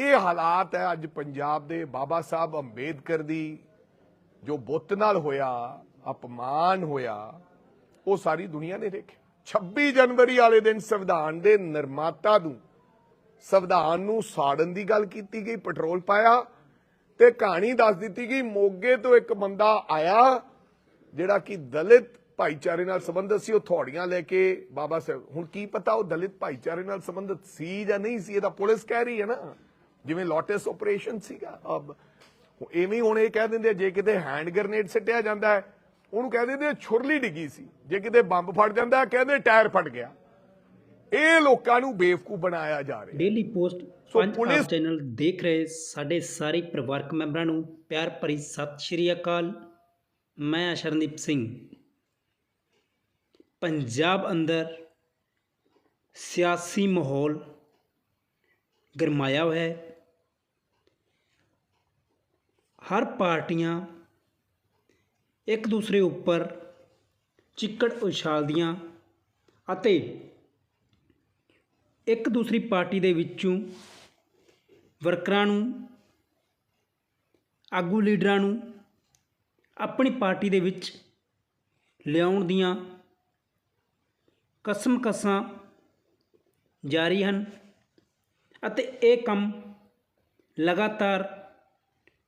ਇਹ ਹਾਲਾਤ ਹੈ ਅੱਜ ਪੰਜਾਬ ਦੇ ਬਾਬਾ ਸਾਹਿਬ ਅੰਬੇਦਕਰ ਦੀ ਜੋ ਬੁੱਤ ਨਾਲ ਹੋਇਆ, ਅਪਮਾਨ ਹੋਇਆ, ਉਹ ਸਾਰੀ ਦੁਨੀਆ ਨੇ ਦੇਖਿਆ। 26 ਜਨਵਰੀ ਵਾਲੇ ਦਿਨ ਸੰਵਿਧਾਨ ਦੇ ਨਿਰਮਾਤਾ ਨੂੰ, ਸੰਵਿਧਾਨ ਨੂੰ ਸਾੜਨ ਦੀ ਗੱਲ ਕੀਤੀ ਗਈ, ਪੈਟਰੋਲ ਪਾਇਆ ਤੇ ਕਹਾਣੀ ਦੱਸ ਦਿੱਤੀ ਗਈ, ਮੋਗੇ ਤੋਂ ਇੱਕ ਬੰਦਾ ਆਇਆ, ਜਿਹੜਾ ਕਿ ਦਲਿਤ ਭਾਈਚਾਰੇ ਨਾਲ ਸੰਬੰਧਿਤ ਸੀ, ਉਹ ਥੋੜੀਆਂ ਲੈ ਕੇ ਬਾਬਾ ਸਾਹਿਬ, ਹੁਣ ਕੀ ਪਤਾ ਉਹ ਦਲਿਤ ਭਾਈਚਾਰੇ ਨਾਲ ਸੰਬੰਧਿਤ ਸੀ ਜਾਂ ਨਹੀਂ ਸੀ, ਇਹ ਤਾਂ ਪੁਲਿਸ ਕਹਿ ਰਹੀ ਹੈ ਨਾ। ਜਿਵੇਂ ਲੋਟਸ ਆਪਰੇਸ਼ਨ ਸੀਗਾ ਅਬ ਐਵੇਂ ਹੁਣ ਇਹ ਕਹਿ ਦਿੰਦੇ ਜੇ ਕਿਤੇ ਹੈਂਡ ਗ੍ਰਨੇਡ ਸਿੱਟਿਆ ਜਾਂਦਾ ਹੈ ਉਹਨੂੰ ਕਹਿ ਦਿੰਦੇ ਛੁਰਲੀ ਡਿੱਗੀ ਸੀ। ਜੇ ਕਿਤੇ ਬੰਬ ਫਟ ਜਾਂਦਾ ਕਹਿੰਦੇ ਟਾਇਰ ਫਟ ਗਿਆ। ਇਹ ਲੋਕਾਂ ਨੂੰ ਬੇਵਕੂਫ ਬਣਾਇਆ ਜਾ ਰਿਹਾ। ਡੇਲੀ ਪੋਸਟ ਸੋ ਪੰਜ ਪੁਲਿਸ- ਆਪ ਚੈਨਲ ਦੇਖ ਰਹੇ ਸਾਡੇ ਸਾਰੇ ਪਰਿਵਾਰਕ ਮੈਂਬਰਾਂ ਨੂੰ ਪਿਆਰ ਭਰੀ ਸਤਿ ਸ਼੍ਰੀ ਅਕਾਲ। ਮੈਂ ਅਸ਼ਰਨਦੀਪ ਸਿੰਘ। ਪੰਜਾਬ ਅੰਦਰ ਸਿਆਸੀ ਮਾਹੌਲ ਗਰਮਾਇਆ ਹੋਇਆ ਹੈ। ਹਰ ਪਾਰਟੀਆਂ ਇੱਕ ਦੂਸਰੇ ਉੱਪਰ ਚਿੱਕੜ ਉਛਾਲਦੀਆਂ ਅਤੇ ਇੱਕ ਦੂਸਰੀ ਪਾਰਟੀ ਦੇ ਵਿੱਚੋਂ ਵਰਕਰਾਂ ਨੂੰ, ਆਗੂ ਲੀਡਰਾਂ ਨੂੰ ਆਪਣੀ ਪਾਰਟੀ ਦੇ ਵਿੱਚ ਲਿਆਉਣ ਦੀਆਂ ਕਸਮ ਕਸਾਂ ਜਾਰੀ ਹਨ ਅਤੇ ਇਹ ਕੰਮ ਲਗਾਤਾਰ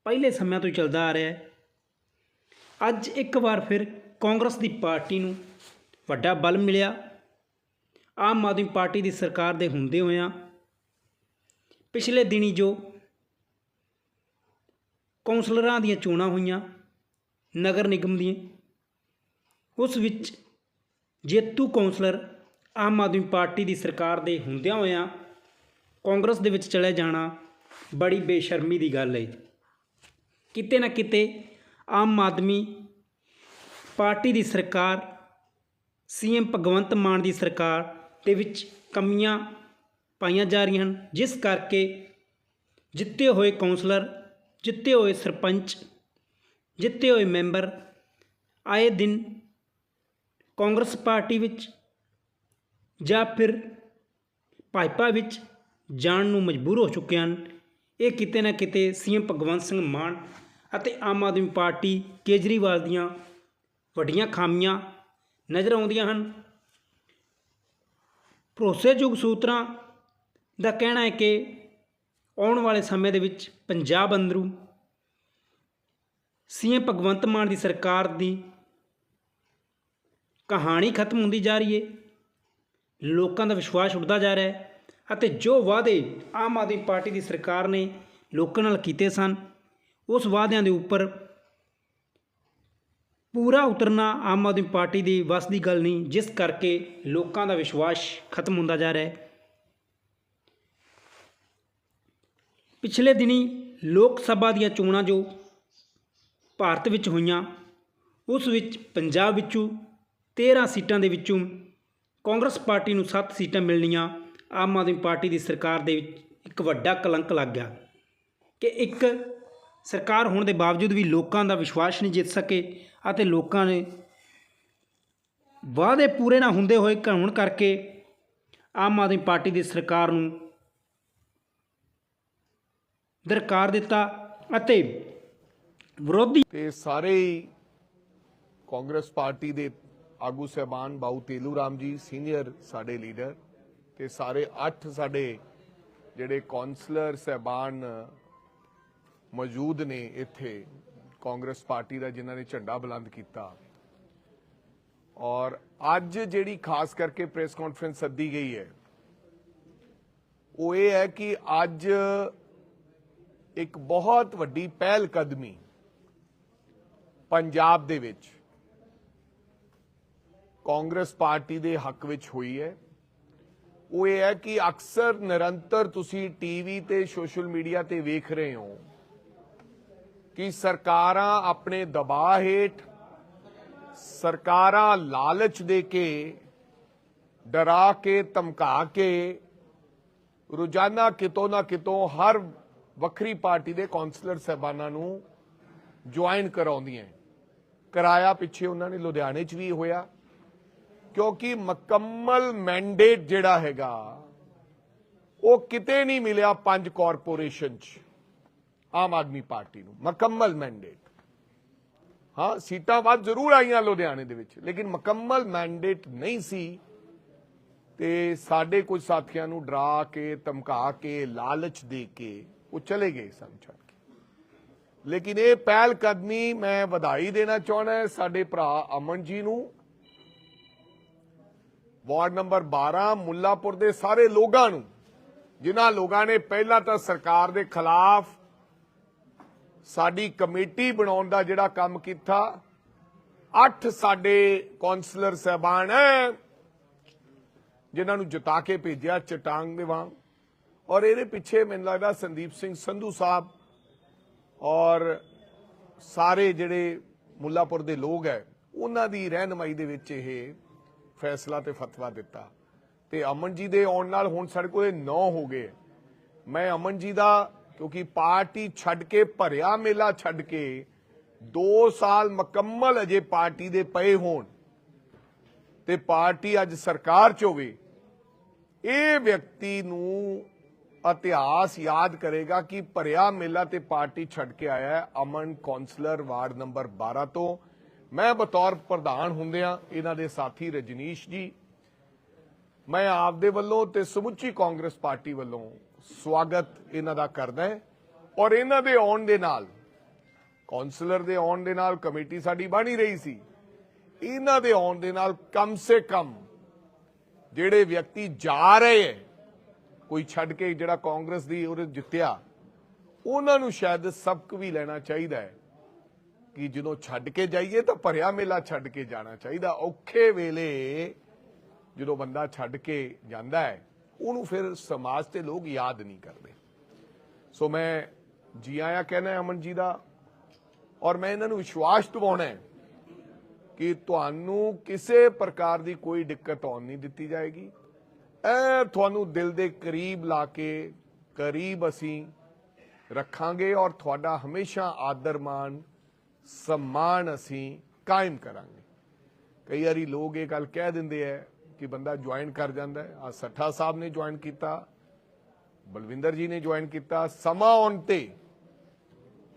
ਪਹਿਲੇ ਸਮਿਆਂ ਤੋਂ ਚੱਲਦਾ ਆ ਰਿਹਾ ਹੈ। ਅੱਜ ਇੱਕ ਵਾਰ ਫਿਰ ਕਾਂਗਰਸ ਦੀ ਪਾਰਟੀ ਨੂੰ ਵੱਡਾ ਬਲ ਮਿਲਿਆ। ਆਮ ਆਦਮੀ ਪਾਰਟੀ ਦੀ ਸਰਕਾਰ ਦੇ ਹੁੰਦੇ ਹੋਇਆਂ ਪਿਛਲੇ ਦਿਨੀ ਜੋ ਕੌਂਸਲਰਾਂ ਦੀਆਂ ਚੋਣਾਂ ਹੋਈਆਂ, ਨਗਰ ਨਿਗਮ ਦੀਆਂ, ਉਸ ਵਿੱਚ ਜੇਤੂ ਕੌਂਸਲਰ ਆਮ ਆਦਮੀ ਪਾਰਟੀ ਦੀ ਸਰਕਾਰ ਦੇ ਹੁੰਦਿਆਂ ਹੋਇਆਂ ਕਾਂਗਰਸ ਦੇ ਵਿੱਚ ਚਲੇ ਜਾਣਾ ਬੜੀ ਬੇਸ਼ਰਮੀ ਦੀ ਗੱਲ ਹੈ ਕਿਤੇ ਨਾ ਕਿਤੇ ਆਮ ਆਦਮੀ ਪਾਰਟੀ ਦੀ ਸਰਕਾਰ, ਸੀਐਮ ਭਗਵੰਤ ਮਾਨ ਦੀ ਸਰਕਾਰ ਦੇ ਵਿੱਚ ਕਮੀਆਂ ਪਾਈਆਂ ਜਾ ਰਹੀਆਂ ਹਨ। ਜਿਸ ਕਰਕੇ ਜਿੱਤੇ ਹੋਏ ਕੌਂਸਲਰ, ਜਿੱਤੇ ਹੋਏ ਸਰਪੰਚ, ਜਿੱਤੇ ਹੋਏ ਮੈਂਬਰ ਆਏ ਦਿਨ ਕਾਂਗਰਸ ਪਾਰਟੀ ਵਿੱਚ ਜਾਂ ਫਿਰ ਭਾਜਪਾ ਵਿੱਚ ਜਾਣ ਨੂੰ ਮਜਬੂਰ ਹੋ ਚੁੱਕੇ ਹਨ। ਇਹ ਕਿਤੇ ਨਾ ਕਿਤੇ ਸੀਐਮ ਭਗਵੰਤ ਸਿੰਘ ਮਾਨ ਅਤੇ ਆਮ ਆਦਮੀ ਪਾਰਟੀ ਕੇਜਰੀਵਾਲ ਦੀਆਂ ਵੱਡੀਆਂ ਖਾਮੀਆਂ ਨਜ਼ਰ ਆਉਂਦੀਆਂ ਹਨ। ਭਰੋਸੇਯੋਗ ਸੂਤਰਾਂ ਦਾ ਕਹਿਣਾ ਹੈ ਕਿ ਆਉਣ ਵਾਲੇ ਸਮੇਂ ਦੇ ਵਿੱਚ ਪੰਜਾਬ ਅੰਦਰੂ ਸੀਐਮ ਭਗਵੰਤ ਮਾਨ ਦੀ ਸਰਕਾਰ ਦੀ ਕਹਾਣੀ ਖਤਮ ਹੁੰਦੀ ਜਾ ਰਹੀ ਹੈ। ਲੋਕਾਂ ਦਾ ਵਿਸ਼ਵਾਸ ਉੱਡਦਾ ਜਾ ਰਿਹਾ ਹੈ ਅਤੇ ਜੋ ਵਾਅਦੇ ਆਮ ਆਦਮੀ ਪਾਰਟੀ ਦੀ ਸਰਕਾਰ ਨੇ ਲੋਕਾਂ ਨਾਲ ਕੀਤੇ ਸਨ ਉਸ ਵਾਅਦਿਆਂ ਦੇ ਉੱਪਰ ਪੂਰਾ ਉਤਰਨਾ ਆਮ ਆਦਮੀ ਪਾਰਟੀ ਦੀ ਵੱਸ ਦੀ ਗੱਲ ਨਹੀਂ, ਜਿਸ ਕਰਕੇ ਲੋਕਾਂ ਦਾ ਵਿਸ਼ਵਾਸ ਖਤਮ ਹੁੰਦਾ ਜਾ ਰਿਹਾ ਹੈ। ਪਿਛਲੇ ਦਿਨੀ ਲੋਕ ਸਭਾ ਦੀਆਂ ਚੋਣਾਂ ਜੋ ਭਾਰਤ ਵਿੱਚ ਹੋਈਆਂ, ਉਸ ਵਿੱਚ ਪੰਜਾਬ ਵਿੱਚੋਂ 13 ਸੀਟਾਂ ਦੇ ਵਿੱਚੋਂ ਕਾਂਗਰਸ ਪਾਰਟੀ ਨੂੰ 7 ਸੀਟਾਂ ਮਿਲਣੀਆਂ, ਆਮ ਆਦਮੀ ਪਾਰਟੀ ਦੀ ਸਰਕਾਰ ਦੇ ਵਿੱਚ ਇੱਕ ਵੱਡਾ ਕਲੰਕ ਲੱਗ ਗਿਆ ਕਿ ਇੱਕ ਸਰਕਾਰ ਹੋਣ ਦੇ ਬਾਵਜੂਦ ਵੀ ਲੋਕਾਂ ਦਾ ਵਿਸ਼ਵਾਸ ਨਹੀਂ ਜਿੱਤ ਸਕੇ ਅਤੇ ਲੋਕਾਂ ਨੇ ਵਾਅਦੇ ਪੂਰੇ ਨਾ ਹੁੰਦੇ ਹੋਏ ਕਾਨੂੰਨ ਕਰਕੇ ਆਮ ਆਦਮੀ ਪਾਰਟੀ ਦੀ ਸਰਕਾਰ ਨੂੰ ਦਰਕਾਰ ਦਿੱਤਾ ਅਤੇ ਵਿਰੋਧੀ ਤੇ ਸਾਰੇ ਕਾਂਗਰਸ ਪਾਰਟੀ ਦੇ ਆਗੂ ਸਹਿਬਾਨ ਬਾਊ ਤੇਲੂ ਰਾਮ ਜੀ, ਸੀਨੀਅਰ ਸਾਡੇ ਲੀਡਰ ਤੇ ਸਾਰੇ 8 ਸਾਡੇ ਜਿਹੜੇ ਕਾਉਂਸਲਰ ਸਹਿਬਾਨ ਮੌਜੂਦ ਨੇ ਇੱਥੇ ਕਾਂਗਰਸ ਪਾਰਟੀ ਦਾ ਜਿਨ੍ਹਾਂ ਨੇ ਝੰਡਾ ਬੁਲੰਦ ਕੀਤਾ। ਔਰ ਅੱਜ ਜਿਹੜੀ ਖਾਸ ਕਰਕੇ ਪ੍ਰੈਸ ਕਾਨਫਰੰਸ ਸੱਦੀ ਗਈ ਹੈ, ਉਹ ਇਹ ਹੈ ਕਿ ਅੱਜ ਇੱਕ ਬਹੁਤ ਵੱਡੀ ਪਹਿਲ ਕਦਮੀ ਪੰਜਾਬ ਦੇ ਵਿੱਚ ਕਾਂਗਰਸ ਪਾਰਟੀ ਦੇ ਹੱਕ ਵਿੱਚ ਹੋਈ ਹੈ। ਉਹ ਇਹ ਹੈ ਕਿ ਅਕਸਰ ਨਿਰੰਤਰ ਤੁਸੀਂ ਟੀਵੀ ਤੇ ਸੋਸ਼ਲ ਮੀਡੀਆ ਤੇ ਵੇਖ ਰਹੇ ਹੋ ਕਿ ਸਰਕਾਰਾਂ ਆਪਣੇ ਦਬਾਅ ਹੇਠ ਸਰਕਾਰਾਂ ਲਾਲਚ ਦੇ ਕੇ, ਡਰਾ ਕੇ, ਧਮਕਾ ਕੇ, ਰੋਜ਼ਾਨਾ ਕਿਤੋਂ ਨਾ ਕਿਤੋਂ ਹਰ ਵੱਖਰੀ ਪਾਰਟੀ ਦੇ ਕਾਉਂਸਲਰ ਸਹਿਬਾਨਾਂ ਨੂੰ ਜੁਆਇਨ ਕਰਾਉਂਦੀਆਂ ਕਰਾਇਆ ਪਿੱਛੇ ਉਹਨਾਂ ਨੇ, ਲੁਧਿਆਣੇ 'ਚ ਵੀ ਹੋਇਆ। ਕਿਉਂਕਿ ਮੁਕੰਮਲ ਮੈਂਡੇਟ ਜਿਹੜਾ ਹੈਗਾ, ਉਹ ਕਿਤੇ ਨਹੀਂ ਮਿਲਿਆ ਪੰਜ ਕਾਰਪੋਰੇਸ਼ਨ ਚ। ਆਮ ਆਦਮੀ ਪਾਰਟੀ ਨੂੰ, ਮੁਕੰਮਲ ਮੈਂਡੇਟ ਹਾਂ, ਸੀਟਾਂ ਵੱਧ ਜ਼ਰੂਰ ਆਈਆਂ ਲੁਧਿਆਣੇ ਦੇ ਵਿੱਚ, ਲੇਕਿਨ ਮੁਕੰਮਲ ਮੈਂਡੇਟ ਨਹੀਂ ਸੀ। ਤੇ ਸਾਡੇ ਕੁਝ ਸਾਥੀਆਂ ਨੂੰ ਡਰਾ ਕੇ, ਧਮਕਾ ਕੇ, ਲਾਲਚ ਦੇ ਕੇ ਉਹ ਚਲੇ ਗਏ ਸਨ ਛੱਡ ਕੇ। ਲੇਕਿਨ ਇਹ ਪਹਿਲ ਕਦਮੀ ਮੈਂ ਵਧਾਈ ਦੇਣਾ ਚਾਹੁੰਦਾ ਸਾਡੇ ਭਰਾ ਅਮਨ ਜੀ ਨੂੰ। ਵਾਰਡ ਨੰਬਰ 12 ਮੁੱਲਾਪੁਰ ਦੇ ਸਾਰੇ ਲੋਕਾਂ ਨੂੰ, ਜਿਨ੍ਹਾਂ ਲੋਕਾਂ ਨੇ ਪਹਿਲਾਂ ਤਾਂ ਸਰਕਾਰ ਦੇ ਖਿਲਾਫ ਸਾਡੀ ਕਮੇਟੀ ਬਣਾਉਣ ਦਾ ਜਿਹੜਾ ਕੰਮ ਕੀਤਾ, ਅੱਠ ਸਾਡੇ ਕਾਉਂਸਲਰ ਸਹਿਬਾਨ ਜਿਨ੍ਹਾਂ ਨੂੰ ਜਿਤਾ ਕੇ ਭੇਜਿਆ ਚਟਾਂਗ ਦੇ ਵਾਂਗ। ਔਰ ਇਹਦੇ ਪਿੱਛੇ ਮੈਨੂੰ ਲੱਗਦਾ ਸੰਦੀਪ ਸਿੰਘ ਸੰਧੂ ਸਾਹਿਬ ਔਰ ਸਾਰੇ ਜਿਹੜੇ ਮੁੱਲਾਪੁਰ ਦੇ ਲੋਕ ਹੈ ਉਹਨਾਂ ਦੀ ਰਹਿਨਮਾਈ ਦੇ ਵਿੱਚ ਇਹ ਫੈਸਲਾ ਤੇ ਫਤਵਾ ਦਿੱਤਾ। ਤੇ ਅਮਨ ਜੀ ਦੇ ਆਉਣ ਨਾਲ ਹੁਣ ਸਾਡੇ ਕੋਲੇ 9 ਹੋ ਗਏ। ਮੈਂ ਅਮਨ ਜੀ ਦਾ ਕਿਉਂਕਿ ਪਾਰਟੀ ਛੱਡ ਕੇ, ਭਰਿਆ ਮੇਲਾ ਛੱਡ ਕੇ 2 ਸਾਲ ਮੁਕੰਮਲ ਅਜੇ ਪਾਰਟੀ ਦੇ ਪਏ ਹੋਣ। ਤੇ ਪਾਰਟੀ ਅੱਜ ਸਰਕਾਰ ਚ ਹੋਵੇ, ਇਹ ਵਿਅਕਤੀ ਨੂੰ ਇਤਿਹਾਸ ਯਾਦ ਕਰੇਗਾ ਕਿ ਭਰਿਆ ਮੇਲਾ ਤੇ ਪਾਰਟੀ ਛੱਡ ਕੇ ਆਇਆ ਅਮਨ ਕਾਉਂਸਲਰ ਵਾਰਡ ਨੰਬਰ 12 ਤੋਂ। ਮੈਂ ਬਤੌਰ ਪ੍ਰਧਾਨ ਹੁੰਦਿਆਂ ਇਹਨਾਂ ਦੇ ਸਾਥੀ ਰਜਨੀਸ਼ ਜੀ। ਮੈਂ ਆਪਦੇ ਵੱਲੋਂ ਤੇ ਸਮੁੱਚੀ ਕਾਂਗਰਸ ਪਾਰਟੀ ਵੱਲੋਂ ਸਵਾਗਤ ਇਹਨਾਂ ਦਾ ਕਰਦਾ ਹੈ। ਔਰ ਇਹਨਾਂ ਦੇ ਆਉਣ ਦੇ ਨਾਲ ਕਾਉਂਸਲਰ ਦੇ ਆਉਣ ਦੇ ਨਾਲ ਕਮੇਟੀ ਸਾਡੀ ਬਣੀ ਰਹੀ ਸੀ। ਇਹਨਾਂ ਦੇ ਆਉਣ ਦੇ ਨਾਲ ਕਮ ਸੇ ਕਮ ਜਿਹੜੇ ਵਿਅਕਤੀ ਜਾ ਰਹੇ ਹੈ, ਕੋਈ ਛੱਡ ਕੇ ਜਿਹੜਾ ਕਾਂਗਰਸ ਦੀ ਉਹਨੇ ਜਿੱਤਿਆ, ਉਹਨਾਂ ਨੂੰ ਸ਼ਾਇਦ ਸਬਕ ਵੀ ਲੈਣਾ ਚਾਹੀਦਾ ਹੈ ਕਿ ਜਦੋਂ ਛੱਡ ਕੇ ਜਾਈਏ ਤਾਂ ਭਰਿਆ ਮੇਲਾ ਛੱਡ ਕੇ ਜਾਣਾ ਚਾਹੀਦਾ। ਔਖੇ ਵੇਲੇ ਜਦੋਂ ਬੰਦਾ ਛੱਡ ਕੇ ਜਾਂਦਾ ਹੈ ਉਹਨੂੰ ਫਿਰ ਸਮਾਜ ਤੇ ਲੋਕ ਯਾਦ ਨਹੀਂ ਕਰਦੇ। ਸੋ ਮੈਂ ਜੀ ਆਇਆਂ ਕਹਿਣਾ ਅਮਨ ਜੀ ਦਾ, ਔਰ ਮੈਂ ਇਹਨਾਂ ਨੂੰ ਵਿਸ਼ਵਾਸ ਦਿਵਾਉਣਾ ਹੈ ਕਿ ਤੁਹਾਨੂੰ ਕਿਸੇ ਪ੍ਰਕਾਰ ਦੀ ਕੋਈ ਦਿੱਕਤ ਆਉਣ ਨਹੀਂ ਦਿੱਤੀ ਜਾਏਗੀ। ਐ ਤੁਹਾਨੂੰ ਦਿਲ ਦੇ ਕਰੀਬ ਲਾ ਕੇ ਕਰੀਬ ਅਸੀਂ ਰੱਖਾਂਗੇ ਔਰ ਤੁਹਾਡਾ ਹਮੇਸ਼ਾ ਆਦਰ ਮਾਨ ਸਨਮਾਨ ਅਸੀਂ ਕਾਇਮ ਕਰਾਂਗੇ। ਕਈ ਵਾਰੀ ਲੋਕ ਇਹ ਗੱਲ ਕਹਿ ਦਿੰਦੇ ਐ ਕਿ ਬੰਦਾ ਜੁਆਇਨ ਕਰ ਜਾਂਦਾ ਹੈ। ਆ ਸੱਠਾ ਸਾਹਿਬ ਨੇ ਜੁਆਇਨ ਕੀਤਾ, ਬਲਵਿੰਦਰ ਜੀ ਨੇ ਜੁਆਇਨ ਕੀਤਾ, ਸਮਾਂ ਆਉਣ ਤੇ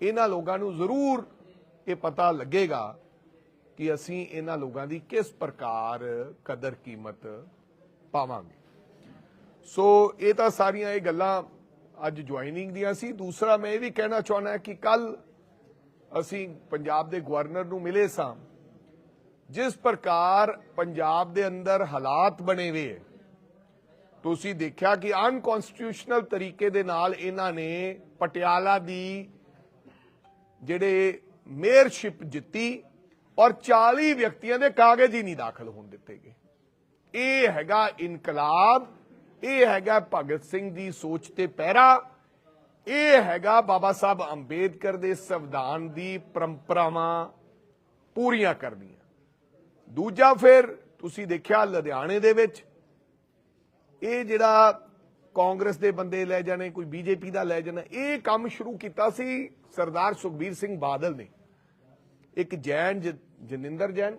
ਇਹਨਾਂ ਲੋਕਾਂ ਨੂੰ ਜ਼ਰੂਰ ਇਹ ਪਤਾ ਲੱਗੇਗਾ ਕਿ ਅਸੀਂ ਇਹਨਾਂ ਲੋਕਾਂ ਦੀ ਕਿਸ ਪ੍ਰਕਾਰ ਕਦਰ ਕੀਮਤ ਪਾਵਾਂਗੇ। ਸੋ ਇਹ ਤਾਂ ਸਾਰੀਆਂ ਇਹ ਗੱਲਾਂ ਅੱਜ ਜੁਆਇਨਿੰਗ ਦੀਆਂ ਸੀ। ਦੂਸਰਾ ਮੈਂ ਇਹ ਵੀ ਕਹਿਣਾ ਚਾਹੁੰਦਾ ਕਿ ਕੱਲ ਅਸੀਂ ਪੰਜਾਬ ਦੇ ਗਵਰਨਰ ਨੂੰ ਮਿਲੇ ਸਾਂ। ਜਿਸ ਪ੍ਰਕਾਰ ਪੰਜਾਬ ਦੇ ਅੰਦਰ ਹਾਲਾਤ ਬਣੇ ਹੋਏ ਹੈ, ਤੁਸੀਂ ਦੇਖਿਆ ਕਿ ਅਨਕਨਸਟੀਟਿਊਸ਼ਨਲ ਤਰੀਕੇ ਦੇ ਨਾਲ ਇਹਨਾਂ ਨੇ ਪਟਿਆਲਾ ਦੀ ਜਿਹੜੇ ਮੇਅਰਸ਼ਿਪ ਜਿੱਤੀ ਔਰ 40 ਵਿਅਕਤੀਆਂ ਦੇ ਕਾਗਜ਼ ਹੀ ਨਹੀਂ ਦਾਖਲ ਹੋਣ ਦਿੱਤੇ ਗਏ। ਇਹ ਹੈਗਾ ਇਨਕਲਾਬ, ਇਹ ਹੈਗਾ ਭਗਤ ਸਿੰਘ ਦੀ ਸੋਚ ਤੇ ਪਹਿਰਾ, ਇਹ ਹੈਗਾ ਬਾਬਾ ਸਾਹਿਬ ਅੰਬੇਦਕਰ ਦੇ ਸੰਵਿਧਾਨ ਦੀ ਪਰੰਪਰਾਵਾਂ ਪੂਰੀਆਂ ਕਰਨੀਆਂ। ਦੂਜਾ ਫਿਰ ਤੁਸੀਂ ਦੇਖਿਆ ਲੁਧਿਆਣੇ ਦੇ ਵਿੱਚ, ਇਹ ਜਿਹੜਾ ਕਾਂਗਰਸ ਦੇ ਬੰਦੇ ਲੈ ਜਾਣੇ, ਕੋਈ ਬੀਜੇਪੀ ਦਾ ਲੈ ਜਾਣਾ, ਇਹ ਕੰਮ ਸ਼ੁਰੂ ਕੀਤਾ ਸੀ ਸਰਦਾਰ ਸੁਖਬੀਰ ਸਿੰਘ ਬਾਦਲ ਨੇ। ਇੱਕ ਜੈਨ ਜ- ਜਨਿੰਦਰ ਜੈਨ?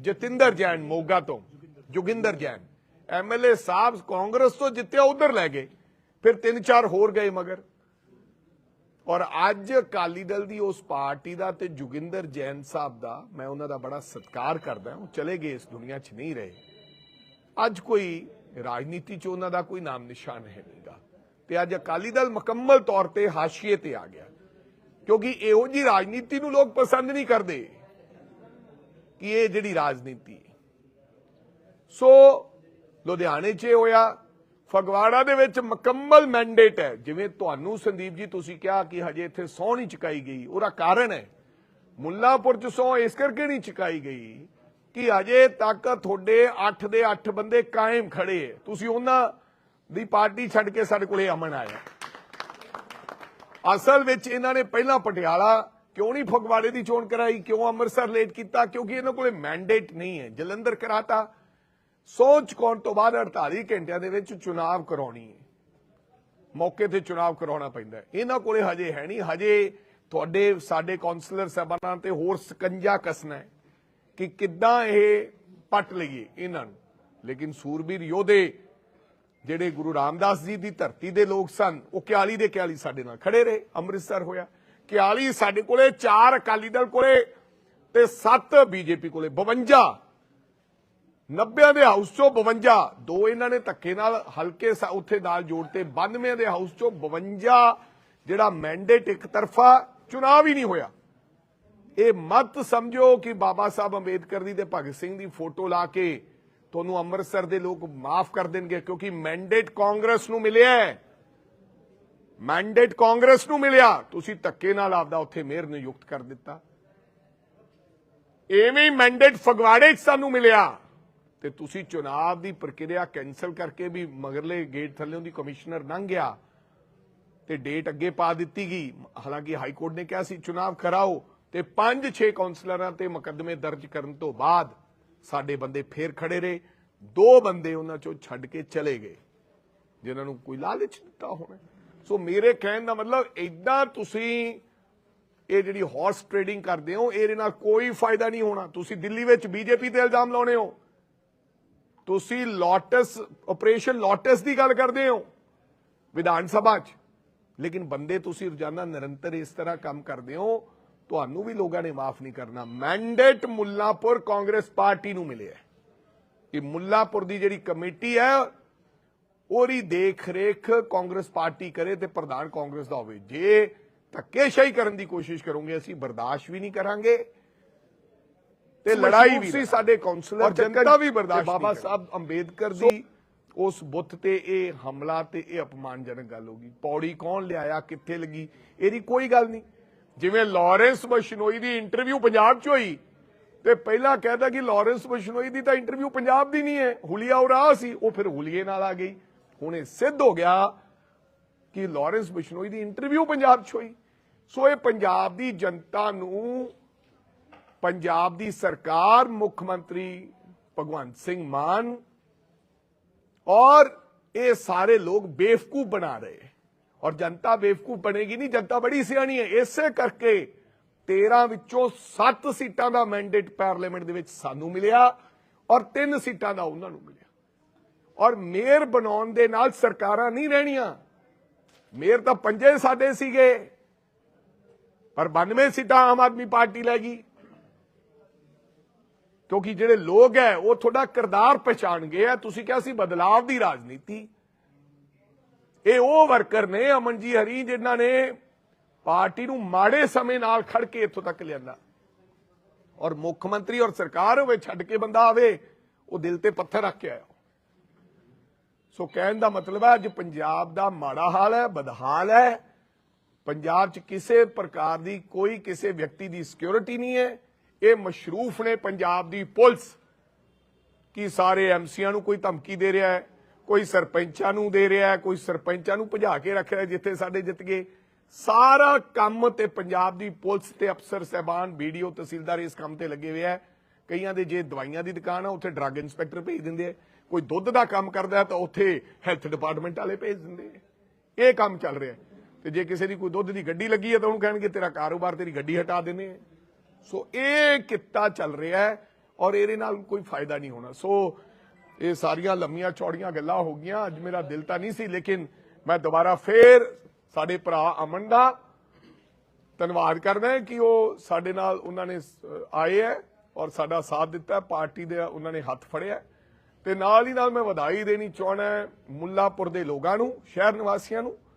ਜਤਿੰਦਰ ਜੈਨ ਮੋਗਾ ਤੋਂ, ਜੋਗਿੰਦਰ ਜੈਨ। ਐਮਐਲਏ ਸਾਹਿਬ ਕਾਂਗਰਸ ਤੋਂ ਜਿੱਤਿਆ, ਉਧਰ ਲੈ ਗਏ। ਫਿਰ ਤਿੰਨ ਚਾਰ ਹੋਰ ਗਏ ਮਗਰ। ਔਰ ਅੱਜ ਅਕਾਲੀ ਦਲ ਦੀ ਉਸ ਪਾਰਟੀ ਦਾ ਤੇ ਜੋਗਿੰਦਰ ਜੈਨ ਸਾਹਿਬ ਦਾ ਮੈਂ ਉਹਨਾਂ ਦਾ ਬੜਾ ਸਤਿਕਾਰ ਕਰਦਾ ਉਹ ਚਲੇ ਗਏ, ਇਸ ਦੁਨੀਆ 'ਚ ਨਹੀਂ ਰਹੇ। ਅੱਜ ਕੋਈ ਰਾਜਨੀਤੀ 'ਚ ਉਹਨਾਂ ਦਾ ਕੋਈ ਨਾਮ ਨਿਸ਼ਾਨ ਹੈ ਨਹੀਂਗਾ। ਤੇ ਅੱਜ ਅਕਾਲੀ ਦਲ ਮੁਕੰਮਲ ਤੌਰ ਤੇ ਹਾਸ਼ੀਏ ਤੇ ਆ ਗਿਆ। ਕਿਉਂਕਿ ਇਹੋ ਜੀ ਰਾਜਨੀਤੀ ਨੂੰ ਲੋਕ ਪਸੰਦ ਨਹੀਂ ਕਰਦੇ ਕਿ ਇਹ ਜਿਹੜੀ ਰਾਜਨੀਤੀ ਸੋ ਲੁਧਿਆਣੇ 'ਚ ਇਹ ਹੋਇਆ ਫਗਵਾੜਾ ਦੇ ਵਿੱਚ ਮੁਕੰਮਲ ਮੈਂਡੇਟ ਹੈ। ਜਿਵੇਂ ਤੁਹਾਨੂੰ ਸੰਦੀਪ ਜੀ ਤੁਸੀਂ ਕਿਹਾ ਕਿ ਹਜੇ ਇੱਥੇ ਸਹੁੰ ਨਹੀਂ ਚੁਕਾਈ ਗਈ, ਉਹਦਾ ਕਾਰਨ ਹੈ। ਮੁੱਲਾਪੁਰ 'ਚ ਸਹੁੰ ਇਸ ਕਰਕੇ ਨਹੀਂ ਚੁਕਾਈ ਗਈ ਕਿ ਹਜੇ ਤੱਕ ਤੁਹਾਡੇ 8 ਦੇ 8 ਬੰਦੇ ਕਾਇਮ ਖੜੇ ਤੁਸੀਂ ਉਹਨਾਂ ਦੀ ਪਾਰਟੀ ਛੱਡ ਕੇ ਸਾਡੇ ਕੋਲੇ ਅਮਨ ਆਇਆ ਅਸਲ ਵਿੱਚ ਇਹਨਾਂ ਨੇ ਪਹਿਲਾਂ ਪਟਿਆਲਾ ਕਿਉਂ ਨਹੀਂ ਫਗਵਾੜੇ ਦੀ ਚੋਣ ਕਰਾਈ, ਕਿਉਂ ਅੰਮ੍ਰਿਤਸਰ ਲੇਟ ਕੀਤਾ, ਕਿਉਂਕਿ ਇਹਨਾਂ ਕੋਲੇ ਮੈਂਡੇਟ ਨਹੀਂ ਹੈ। ਜਲੰਧਰ ਕਰਾਤਾ ਸੋਚ ਚੁਕਾਉਣ ਤੋਂ ਬਾਅਦ 48 ਘੰਟਿਆਂ ਦੇ ਵਿੱਚ ਚੁਣਾਵ ਕਰਾਉਣੀ ਹੈ? ਮੌਕੇ ਤੇ ਚੁਣਾਵ ਕਰਾਉਣਾ ਪੈਂਦਾ ਇਹਨਾਂ ਕੋਲੇ ਹਜੇ ਹੈ ਨਹੀਂ। ਹਜੇ ਤੁਹਾਡੇ, ਸਾਡੇ ਕਾਉਂਸਲਰ ਸਾਹਿਬਾਨਾਂ ਤੇ ਹੋਰ ਸਕੰਜਾ ਕਸਣਾ ਹੈ ਕਿ ਕਿੱਦਾਂ ਇਹ ਪੱਟ ਲਈਏ ਇਹਨਾਂ ਨੂੰ। ਲੇਕਿਨ ਸੂਰਬੀਰ ਯੋਧੇ ਜਿਹੜੇ ਗੁਰੂ ਰਾਮਦਾਸ ਜੀ ਦੀ ਧਰਤੀ ਦੇ ਲੋਕ ਸਨ, ਉਹ 41 ਦੇ 41 ਸਾਡੇ ਨਾਲ ਖੜੇ ਰਹੇ। ਅੰਮ੍ਰਿਤਸਰ ਹੋਇਆ। 41 ਸਾਡੇ ਕੋਲੇ, ਚਾਰ ਅਕਾਲੀ ਦਲ ਕੋਲੇ ਤੇ 7 ਬੀਜੇਪੀ ਕੋਲੇ 52 90 ਦੇ ਹਾਊਸ ਚੋਂ 52 ਦੋ ਇਹਨਾਂ ਨੇ ਧੱਕੇ ਨਾਲ ਹਲਕੇ ਉੱਥੇ ਨਾਲ ਜੋੜਤੇ 92 ਦੇ ਹਾਊਸ ਚੋਂ 52 ਜਿਹੜਾ ਮੈਂਡੇਟ ਇੱਕ ਤਰਫਾ ਚੁਣਾਵ ਹੀ ਨਹੀਂ ਹੋਇਆ। ਇਹ ਮਤ ਸਮਝੋ ਕਿ ਬਾਬਾ ਸਾਹਿਬ ਅੰਬੇਦਕਰ ਦੀ ਤੇ ਭਗਤ ਸਿੰਘ ਦੀ ਫੋਟੋ ਲਾ ਕੇ ਤੁਹਾਨੂੰ ਅੰਮ੍ਰਿਤਸਰ ਦੇ ਲੋਕ ਮਾਫ ਕਰ ਦੇਣਗੇ, ਕਿਉਂਕਿ ਮੈਂਡੇਟ ਕਾਂਗਰਸ ਨੂੰ ਮਿਲਿਆ ਮੈਂਡੇਟ ਕਾਂਗਰਸ ਨੂੰ ਮਿਲਿਆ। ਤੁਸੀਂ ਧੱਕੇ ਨਾਲ ਆਪਦਾ ਉੱਥੇ ਮੇਅਰ ਨਿਯੁਕਤ ਕਰ ਦਿੱਤਾ। ਐਵੇਂ ਹੀ ਮੈਂਡੇਟ ਫਗਵਾੜੇ 'ਚ ਸਾਨੂੰ ਮਿਲਿਆ। ਤੇ ਤੁਸੀਂ ਚੁਣਾਵ ਦੀ ਪ੍ਰਕਿਰਿਆ ਕੈਨਸਲ ਕਰਕੇ ਵੀ ਮਗਰਲੇ ਗੇਟ ਥੱਲੇੋਂ ਦੀ ਕਮਿਸ਼ਨਰ ਲੰਘ ਗਿਆ ਤੇ ਡੇਟ ਅੱਗੇ ਪਾ ਦਿੱਤੀ ਗਈ। ਹਾਲਾਂਕਿ ਹਾਈ ਕੋਰਟ ਨੇ ਕਿਹਾ ਸੀ, ਚੁਣਾਵ ਕਰਾਓ ਤੇ 5-6 ਕਾਉਂਸਲਰਾਂ ਤੇ ਮੁਕੱਦਮੇ ਦਰਜ ਕਰਨ ਤੋਂ ਬਾਅਦ ਸਾਡੇ ਬੰਦੇ ਫੇਰ ਖੜੇ ਰਹੇ। ਦੋ ਬੰਦੇ ਉਹਨਾਂ ਚੋਂ ਛੱਡ ਕੇ ਚਲੇ ਗਏ, ਜਿਨ੍ਹਾਂ ਨੂੰ ਕੋਈ ਲਾਲਚ ਦਿੱਤਾ ਹੋਣਾ। ਸੋ ਮੇਰੇ ਕਹਿਣ ਦਾ ਮਤਲਬ ਇਦਾਂ ਤੁਸੀਂ ਇਹ ਜਿਹੜੀ ਹਾਰਸ ਟ੍ਰੇਡਿੰਗ ਕਰਦੇ ਹੋ, ਇਹਦੇ ਨਾਲ ਕੋਈ ਫਾਇਦਾ ਨਹੀਂ ਹੋਣਾ। ਤੁਸੀਂ ਦਿੱਲੀ ਵਿੱਚ ਬੀਜੇਪੀ ਤੇ ਇਲਜ਼ਾਮ ਲਾਉਣੇ ਹੋ। ਤੁਸੀਂ ਲੋਟਸ ਆਪਰੇਸ਼ਨ ਲੋਟਸ ਦੀ ਗੱਲ ਕਰਦੇ ਹੋ, ਵਿਧਾਨ ਸਭਾ 'ਚ। ਲੇਕਿਨ ਬੰਦੇ ਤੁਸੀਂ ਰੋਜ਼ਾਨਾ ਨਿਰੰਤਰ ਇਸ ਤਰ੍ਹਾਂ ਕੰਮ ਕਰਦੇ ਹੋ, ਤੁਹਾਨੂੰ ਵੀ ਲੋਕਾਂ ਨੇ ਮਾਫ ਨਹੀਂ ਕਰਨਾ। ਮੈਂਡੇਟ ਮੁੱਲਾਪੁਰ ਕਾਂਗਰਸ ਪਾਰਟੀ ਨੂੰ ਮਿਲਿਆ ਕਿ ਮੁੱਲਾਪੁਰ ਦੀ ਜਿਹੜੀ ਕਮੇਟੀ ਹੈ, ਉਹਦੀ ਦੇਖ ਰੇਖ ਕਾਂਗਰਸ ਪਾਰਟੀ ਕਰੇ ਤੇ ਪ੍ਰਧਾਨ ਕਾਂਗਰਸ ਦਾ ਹੋਵੇ। ਜੇ ਧੱਕੇਸ਼ਾਹੀ ਕਰਨ ਦੀ ਕੋਸ਼ਿਸ਼ ਕਰੋਗੇ, ਅਸੀਂ ਬਰਦਾਸ਼ਤ ਵੀ ਨਹੀਂ ਕਰਾਂਗੇ। ਤੇ ਲੜਾਈ ਵੀ ਸੀ ਸਾਡੇ ਕਾਉਂਸਲਰ ਜਨਤਾ ਵੀ ਬਰਦਾਸ਼ਤ ਬਾਬਾ ਸਾਹਿਬ ਅੰਬੇਦਕਰ ਦੀ ਉਸ ਬੁੱਤ ਤੇ ਇਹ ਹਮਲਾ ਤੇ ਇਹ ਅਪਮਾਨਜਨਕ ਗੱਲ ਹੋ ਗਈ। ਪੌੜੀ ਕੌਣ ਲਿਆਇਆ ਕਿੱਥੇ ਲੱਗੀ ਇਹਦੀ ਕੋਈ ਗੱਲ ਨਹੀਂ। ਜਿਵੇਂ ਲਾਰੈਂਸ ਬਸ਼ਨੋਈ ਦੀ ਇੰਟਰਵਿਊ ਪੰਜਾਬ 'ਚ ਹੋਈ ਤੇ ਪਹਿਲਾਂ ਕਹਿਦਾ ਕਿ ਲਾਰੈਂਸ ਬਸ਼ਨੋਈ ਦੀ ਤਾਂ ਇੰਟਰਵਿਊ ਪੰਜਾਬ ਦੀ ਨਹੀਂ ਹੈ ਹੁਲੀਆ ਉਰਾ ਸੀ ਉਹ ਫਿਰ ਹੁਲੀਏ ਨਾਲ ਆ ਗਈ। ਹੁਣ ਇਹ ਸਿੱਧ ਹੋ ਗਿਆ ਕਿ ਲਾਰੈਂਸ ਬਿਸ਼ਨੋਈ ਦੀ ਇੰਟਰਵਿਊ ਪੰਜਾਬ 'ਚ ਹੋਈ। ਸੋ ਇਹ ਪੰਜਾਬ ਦੀ ਜਨਤਾ ਨੂੰ ਪੰਜਾਬ ਦੀ ਸਰਕਾਰ ਮੁੱਖ ਮੰਤਰੀ ਭਗਵੰਤ ਸਿੰਘ ਮਾਨ ਔਰ ਇਹ ਸਾਰੇ ਲੋਕ ਬੇਵਕੂਫ ਬਣਾ ਰਹੇ ਔਰ ਜਨਤਾ ਬੇਵਕੂਫ ਬਣੇਗੀ ਨਹੀਂ, ਜਨਤਾ ਬੜੀ ਸਿਆਣੀ ਹੈ। ਇਸੇ ਕਰਕੇ 13 ਵਿੱਚੋਂ 7 ਸੀਟਾਂ ਦਾ ਮੈਂਡੇਟ ਪਾਰਲੀਮੈਂਟ ਦੇ ਵਿੱਚ ਸਾਨੂੰ ਮਿਲਿਆ ਔਰ 3 ਸੀਟਾਂ ਦਾ ਉਹਨਾਂ ਨੂੰ ਮਿਲਿਆ। ਔਰ ਮੇਅਰ ਬਣਾਉਣ ਦੇ ਨਾਲ ਸਰਕਾਰਾਂ ਨਹੀਂ ਰਹਿਣੀਆਂ। ਮੇਅਰ ਤਾਂ ਪੰਜੇ ਸਾਡੇ ਸੀਗੇ, ਪਰ 92 ਸੀਟਾਂ ਆਮ ਆਦਮੀ ਪਾਰਟੀ ਲੈ ਗਈ। ਕਿਉਂਕਿ ਜਿਹੜੇ ਲੋਕ ਹੈ, ਉਹ ਤੁਹਾਡਾ ਕਿਰਦਾਰ ਪਛਾਣ ਗਏ ਆ ਤੁਸੀਂ ਕਿਹਾ ਸੀ ਬਦਲਾਵ ਦੀ ਰਾਜਨੀਤੀ। ਇਹ ਉਹ ਵਰਕਰ ਨੇ, ਅਮਨ ਜੀ ਹਰੀ, ਜਿਨ੍ਹਾਂ ਨੇ ਪਾਰਟੀ ਨੂੰ ਮਾੜੇ ਸਮੇਂ ਨਾਲ ਖੜ ਕੇ ਇੱਥੋਂ ਤੱਕ ਲਿਆਂਦਾ। ਔਰ ਮੁੱਖ ਮੰਤਰੀ ਔਰ ਸਰਕਾਰ ਹੋਵੇ, ਛੱਡ ਕੇ ਬੰਦਾ ਆਵੇ, ਉਹ ਦਿਲ ਤੇ ਪੱਥਰ ਰੱਖ ਕੇ ਆਇਆ। ਸੋ ਕਹਿਣ ਦਾ ਮਤਲਬ ਹੈ, ਅੱਜ ਪੰਜਾਬ ਦਾ ਮਾੜਾ ਹਾਲ ਹੈ, ਬਦਹਾਲ ਹੈ। ਪੰਜਾਬ 'ਚ ਕਿਸੇ ਪ੍ਰਕਾਰ ਦੀ ਕੋਈ ਕਿਸੇ ਵਿਅਕਤੀ ਦੀ ਸਿਕਿਉਰਿਟੀ ਨਹੀਂ ਹੈ। ਇਹ ਮਸ਼ਰੂਫ ਨੇ ਪੰਜਾਬ ਦੀ ਪੁਲਿਸ ਕਿ ਸਾਰੇ ਐਮਸੀਆਂ ਨੂੰ ਕੋਈ ਧਮਕੀ ਦੇ ਰਿਹਾ ਹੈ, ਕੋਈ ਸਰਪੰਚਾਂ ਨੂੰ ਦੇ ਰਿਹਾ ਹੈ, ਕੋਈ ਸਰਪੰਚਾਂ ਨੂੰ ਭਜਾ ਕੇ ਰੱਖ ਰਿਹਾ ਜਿੱਥੇ ਸਾਡੇ ਜਿੱਤ ਗਏ। ਸਾਰਾ ਕੰਮ ਤੇ ਪੰਜਾਬ ਦੀ ਪੁਲਿਸ ਤੇ ਅਫਸਰ ਸਹਿਬਾਨ ਵੀਡੀਓ ਤਹਿਸੀਲਦਾਰ ਇਸ ਕੰਮ ਤੇ ਲੱਗੇ ਹੋਏ ਆ ਕਈਆਂ ਦੇ ਜੇ ਦਵਾਈਆਂ ਦੀ ਦੁਕਾਨ ਆ, ਉੱਥੇ ਡਰੱਗ ਇੰਸਪੈਕਟਰ ਭੇਜ ਦਿੰਦੇ ਆ। ਕੋਈ ਦੁੱਧ ਦਾ ਕੰਮ ਕਰਦਾ ਤਾਂ ਉੱਥੇ ਹੈਲਥ ਡਿਪਾਰਟਮੈਂਟ ਵਾਲੇ ਭੇਜ ਦਿੰਦੇ ਆ। ਇਹ ਕੰਮ ਚੱਲ ਰਿਹਾ ਤੇ ਜੇ ਕਿਸੇ ਦੀ ਕੋਈ ਦੁੱਧ ਦੀ ਗੱਡੀ ਲੱਗੀ ਹੈ ਤਾਂ ਉਹਨੂੰ ਕਹਿਣਗੇ, ਤੇਰਾ ਕਾਰੋਬਾਰ ਤੇਰੀ ਗੱਡੀ ਹਟਾ ਦਿੰਦੇ ਆ। ਸੋ ਇਹ ਕਿੱਤਾ ਚੱਲ ਰਿਹਾ ਹੈ ਔਰ ਇਹਦੇ ਨਾਲ ਕੋਈ ਫਾਇਦਾ ਨਹੀਂ ਹੋਣਾ। ਸੋ ਇਹ ਸਾਰੀਆਂ ਲੰਮੀਆਂ ਚੌੜੀਆਂ ਗੱਲਾਂ ਹੋ ਗਈਆਂ। ਅੱਜ ਮੇਰਾ ਦਿਲ ਤਾਂ ਨਹੀਂ ਸੀ, ਲੇਕਿਨ ਮੈਂ ਦੁਬਾਰਾ ਫੇਰ ਸਾਡੇ ਭਰਾ ਅਮਨ ਦਾ ਧੰਨਵਾਦ ਕਰਦਾ ਕਿ ਉਹ ਸਾਡੇ ਨਾਲ ਉਹਨਾਂ ਨੇ ਆਏ ਹੈ ਔਰ ਸਾਡਾ ਸਾਥ ਦਿੱਤਾ ਪਾਰਟੀ ਦੇ ਉਹਨਾਂ ਨੇ ਹੱਥ ਫੜਿਆ ਤੇ ਨਾਲ ਹੀ ਨਾਲ ਮੈਂ ਵਧਾਈ ਦੇਣੀ ਚਾਹਣਾ ਮੁੱਲਾਪੁਰ ਦੇ ਲੋਕਾਂ ਨੂੰ, ਸ਼ਹਿਰ ਨਿਵਾਸੀਆਂ ਨੂੰ।